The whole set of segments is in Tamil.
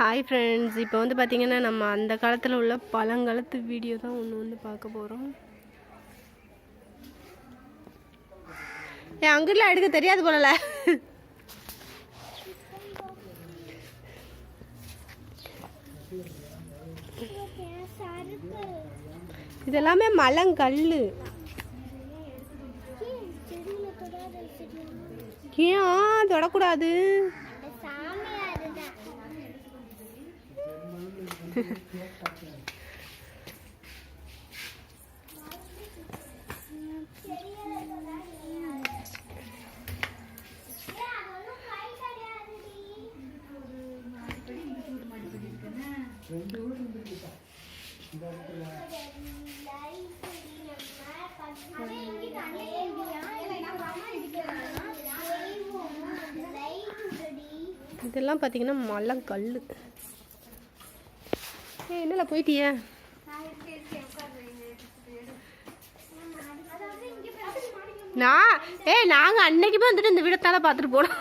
ஹாய் ஃப்ரெண்ட்ஸ் இப்போ வந்து பார்த்திங்கன்னா நம்ம அந்த காலத்தில் உள்ள பழங்காலத்து வீடியோ தான் ஒன்று வந்து பார்க்க போகிறோம் ஏன் அங்கிட்டலாம் எடுக்க தெரியாது போலல. இதெல்லாமே மலங்கல் ஏன் தொடக்கூடாது? இதெல்லாம் பார்த்தீங்கன்னா மலங்கல். ஏ என்னல போயிட்டியே? நான் ஏ நாங்கள் அன்னைக்குமே வந்துட்டு இந்த வீடத்தால பார்த்துட்டு போனோம்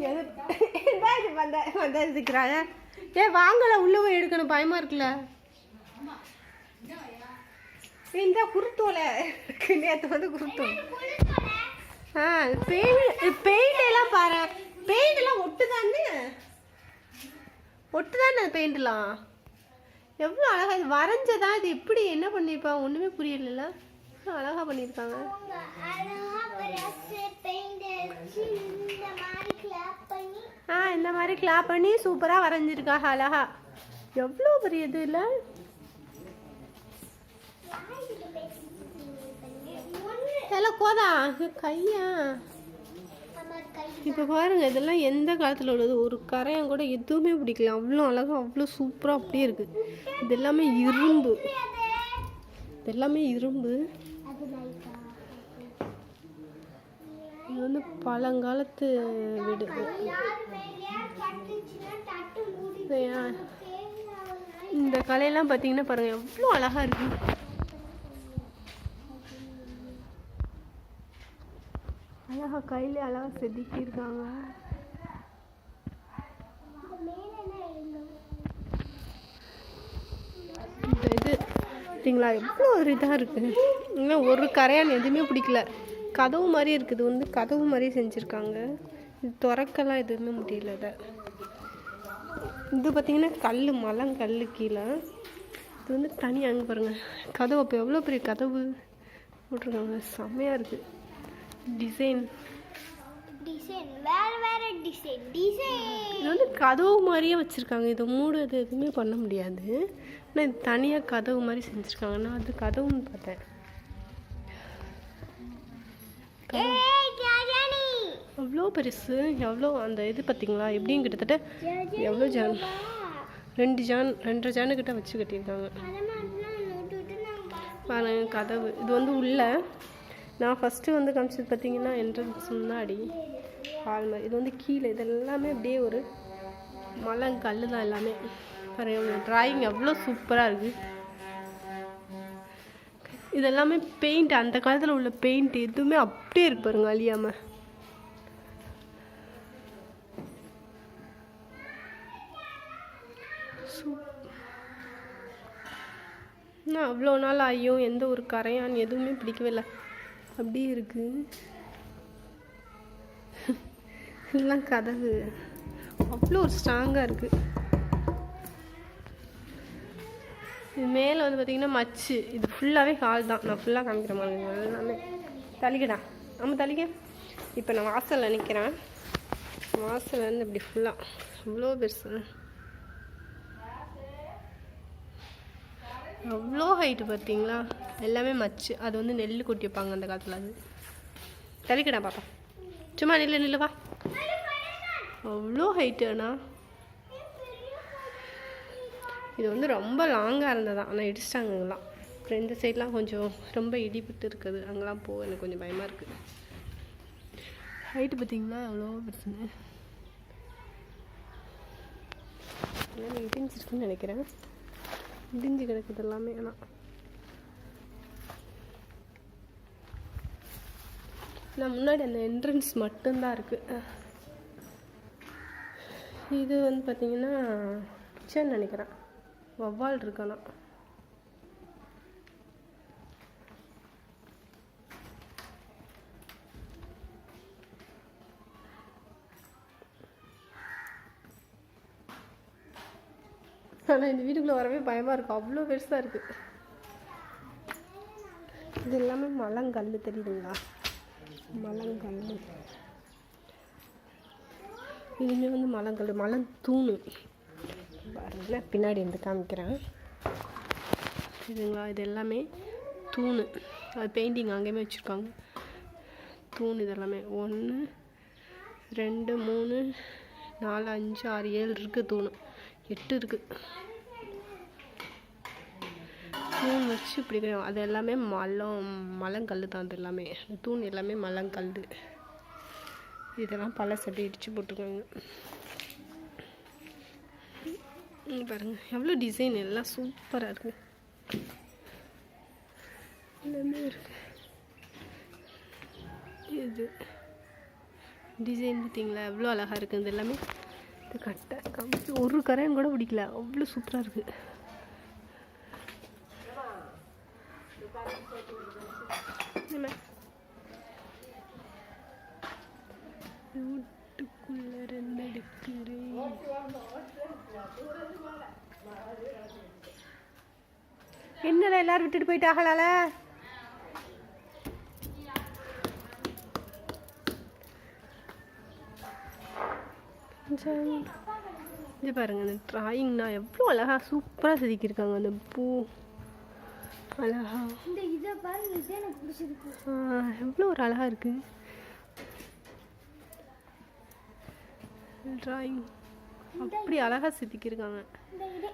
எது என்ன இது இருக்கிறாங்க ஏ வாங்கல உள்ள போய் எடுக்கணும். பயமா இருக்குல்ல. இந்த குருத்தோலை. நேற்று வந்து குருத்தோலை. ஆ பெயிண்ட் பெயிண்ட் எல்லாம் பாரு. பெயிண்ட் எல்லாம் ஒட்டுதானே? ஒட்டுதானே பெயிண்ட்லாம் எவ்வளோ அழகாக இது. வரைஞ்சதா இது எப்படி? என்ன பண்ணியிருப்பாங்க ஒன்றுமே புரியல அழகா பண்ணியிருக்காங்க? ஆ இந்த மாதிரி கிளாப் பண்ணி சூப்பராக வரைஞ்சிருக்காங்க அழகா. எவ்வளோ பெரிய இது இல்லை? இதெல்லாம் கோதா கையா? இப்போ பாருங்க இதெல்லாம் எந்த காலத்தில் உள்ளது? ஒரு கரையான் கூட எதுவுமே பிடிக்கல. அவ்வளோ அழகா அவ்வளோ சூப்பராக அப்படியே இருக்கு. இது எல்லாமே இரும்பு. இது எல்லாமே இரும்பு. இது வந்து பழங்காலத்து வீடு. இந்த கலையெல்லாம் பார்த்தீங்கன்னா பாருங்க எவ்வளோ அழகா இருக்கு. அழகா கையில அழகா செதுக்கியிருக்காங்க இருக்காங்க இந்த இது பார்த்தீங்களா எவ்வளோ ஒரு இதாக இருக்குது இன்னும் ஒரு கரையான் எதுவுமே பிடிக்கல. கதவு மாதிரி இருக்குது. வந்து கதவு மாதிரி செஞ்சுருக்காங்க. இது திறக்கலாம் எதுவுமே முடியல இதை. இது பார்த்திங்கன்னா கல் மலங்கல் கீழே. இது வந்து தனி அங்கே பாருங்கள் கதவு அப்போ எவ்வளோ பெரிய கதவு போட்டிருக்காங்க. செம்மையாக இருக்குது டிசைன் டிசைன் வேற வேற டிசைன் டிசைன் இது வந்து கதவு மாதிரியே வச்சுருக்காங்க. இதை மூடுறது எதுவுமே பண்ண முடியாது. ஆனால் இது தனியாக கதவு மாதிரி செஞ்சுருக்காங்க. நான் அது கதவுன்னு பார்த்தேன். எவ்வளோ பெருசு. எவ்வளோ அந்த இது பார்த்தீங்களா? எப்படியும் கிட்டத்தட்ட எவ்வளோ ஜான்? ரெண்டு ஜான் ரெண்டரை ஜானு கிட்ட வச்சு கட்டியிருக்காங்க. பாருங்க கதவு. இது வந்து உள்ள. நான் ஃபஸ்ட்டு வந்து காமிச்சது பார்த்தீங்கன்னா என்ட்ரன்ஸ் முன்னாடி. ஹால் மாதிரி இது வந்து கீழே இது எல்லாமே அப்படியே ஒரு மலை கல் தான் எல்லாமே. பாருங்க ட்ராயிங் எவ்வளோ சூப்பராக இருக்குது இது எல்லாமே பெயிண்ட் அந்த காலத்தில் உள்ள பெயிண்ட் எதுவுமே அப்படியே இருக்கு பாருங்க அழியாம. அவ்வளோ நாள் ஆகியும் எந்த ஒரு கரையான் எதுவுமே பிடிக்கவே இல்லை. அப்படியே இருக்குது இதெல்லாம் கதவு. அவ்வளோ ஒரு ஸ்ட்ராங்காக இருக்குது இது மேலே வந்து பார்த்தீங்கன்னா மச்சு. இது ஃபுல்லாகவே ஹால் தான். நான் ஃபுல்லாக காமிக்கிற மாதிரி எல்லாமே தளிக்கடா ஆமாம் தளிக்க இப்போ நான் வாசலில் நிற்கிறேன் வாசல் வந்து இப்படி ஃபுல்லாக அவ்வளோ பெருசு. அவ்வளோ ஹைட்டு பார்த்தீங்களா எல்லாமே மச்சு. அது வந்து நெல் கொட்டி வைப்பாங்க அந்த காலத்தில் அது. தள்ளிக்கடா பாப்பா. சும்மா நில்லு நில்லுவா அவ்வளோ ஹைட்டு அண்ணா. இது வந்து ரொம்ப லாங்காக இருந்ததான் ஆனால் இடிச்சிட்டாங்க அங்கெல்லாம் அப்புறம் இந்த சைட்லாம் கொஞ்சம் ரொம்ப இடிபட்டு இருக்குது. அங்கெல்லாம் போக எனக்கு கொஞ்சம் பயமாக இருக்குது ஹைட்டு பார்த்தீங்களா? எவ்வளோ பிரச்சனை எல்லாம் இடிஞ்சிருக்குன்னு நினைக்கிறேன். இடிஞ்சு கிடக்குது எல்லாமே ஆனால் நான் முன்னாடி அந்த என்ட்ரன்ஸ் மட்டும்தான் இருக்குது இது வந்து பார்த்தீங்கன்னா கிச்சன் நினைக்கிறேன். வவ்வால் இருக்கானா ஆனால் இந்த வீட்டுக்குள்ளே வரவே பயமாக இருக்கும் அவ்வளோ பெருசாக இருக்குது இது எல்லாமே மலங்கல் தெரியுதுங்களா? மலங்கல் இதுவுமே வந்து மலங்கல் மலத்தூணு பாருங்களேன் பின்னாடி இருந்து காமிக்கிறேன். இதுங்களா இது எல்லாமே தூணு. அது பெயிண்டிங் அங்கேயுமே வச்சுருக்காங்க. தூண் இதெல்லாமே. ஒன்று ரெண்டு மூணு நாலு அஞ்சு ஆறு ஏழு இருக்குது தூணு. எட்டு இருக்குது தூண் வச்சு இப்படி கிடையாது அது எல்லாமே மலம் மலங்கல் தான் அது எல்லாமே. தூண் எல்லாமே மலங்கல் இதெல்லாம் பழசு அப்படி இடித்து போட்டுக்கோங்க. பாருங்கள் எவ்வளோ டிசைன் எல்லாம் சூப்பராக இருக்கு. எல்லாமே இருக்கு? இது. டிசைன் பார்த்தீங்களா? எவ்வளோ அழகாக இருக்குது இது எல்லாமே. இது கட்டை காமிச்சு ஒரு கரையும் கூட பிடிக்கல. அவ்வளோ சூப்பராக இருக்குது என்ன வீட்டுக்குள்ள இருந்தெடுக்கிறேன் என்னடா எல்லாரும் விட்டுட்டு போயிட்டாங்களால. இது பாருங்க இந்த டிராயிங்னா எவ்வளோ அழகா சூப்பராக செதுக்கியிருக்காங்க அந்த பூ. அழகா. எவ்வளோ ஒரு அழகா இருக்கு. டிராயிங் அப்படி அழகா செதுக்கியிருக்காங்க இந்த இது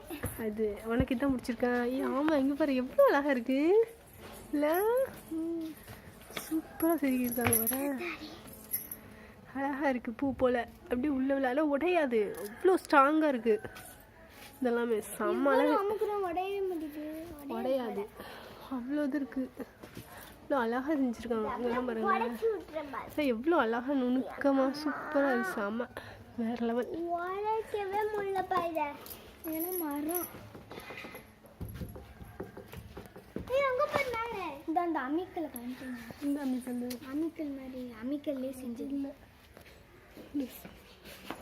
அது உனக்கு இதான் முடிச்சிருக்கேன் ஏ ஆமாம் இங்கே பாரு எவ்வளோ அழகா இருக்கு. இல்லை? சூப்பராக செதுக்கியிருக்காங்க பாரு அழகா இருக்கு பூ போல. அப்படியே உள்ள விழால உடையாது. அவ்வளோ ஸ்ட்ராங்காக இருக்கு. இதெல்லாமே செம்ம அழகு. உடையாது. அவ்வளோ இது இருக்கு. இவ்வளோ அழகா செஞ்சுருக்காங்க. இதெல்லாம் பாருங்க உடச்சி விட்டுறேன் பாரு. அதான் எவ்வளோ அழகா நுணுக்கமாக சூப்பராக இருக்கு செம்ம. வேற லெவல் உடைக்கவே முடியல பாரு ஏன்னா மரம்? இந்த அந்த அமிக்கலை இந்த அமிக்கல் அமிக்கல் மாதிரி அமிக்கல்லே செஞ்சது.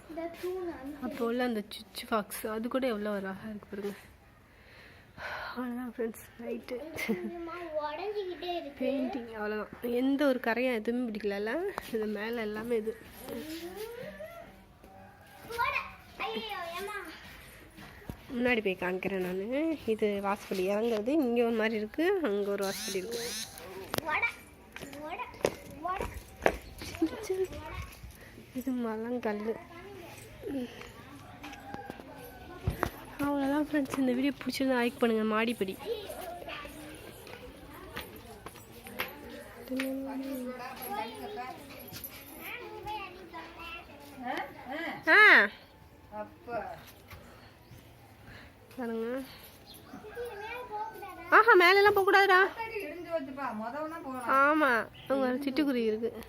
இந்த தூண் அமிக்கல் அப்போ உள்ள அந்த சுச்சு ஃபாக்ஸ் அது கூட எவ்வளோ அழகாக இருக்கு பாருங்க. அவ்வளோதான் ஃப்ரெண்ட்ஸ் ரைட்டு பெயிண்டிங் அவ்வளோதான் எந்த ஒரு கரையும் எதுவுமே பிடிக்கல இது மேலே எல்லாமே இது. முன்னாடி போய் காமிக்கிறேன் நான். இது வாசப்படி இறங்குறது. இங்கே ஒரு மாதிரி இருக்குது அங்கே ஒரு வாசப்படி இருக்குது உட உட உட இது மலங்கல். அவ்வளோதான் ஃப்ரெண்ட்ஸ் இந்த வீடியோ பிடிச்சிருந்தா லைக் பண்ணுங்கள் மாடிப்படி ஆ பாருங்க ஆஹா மேலெல்லாம் போகக்கூடாதுடா. ஆமாம் அங்கே சிட்டுக்குருவி இருக்குது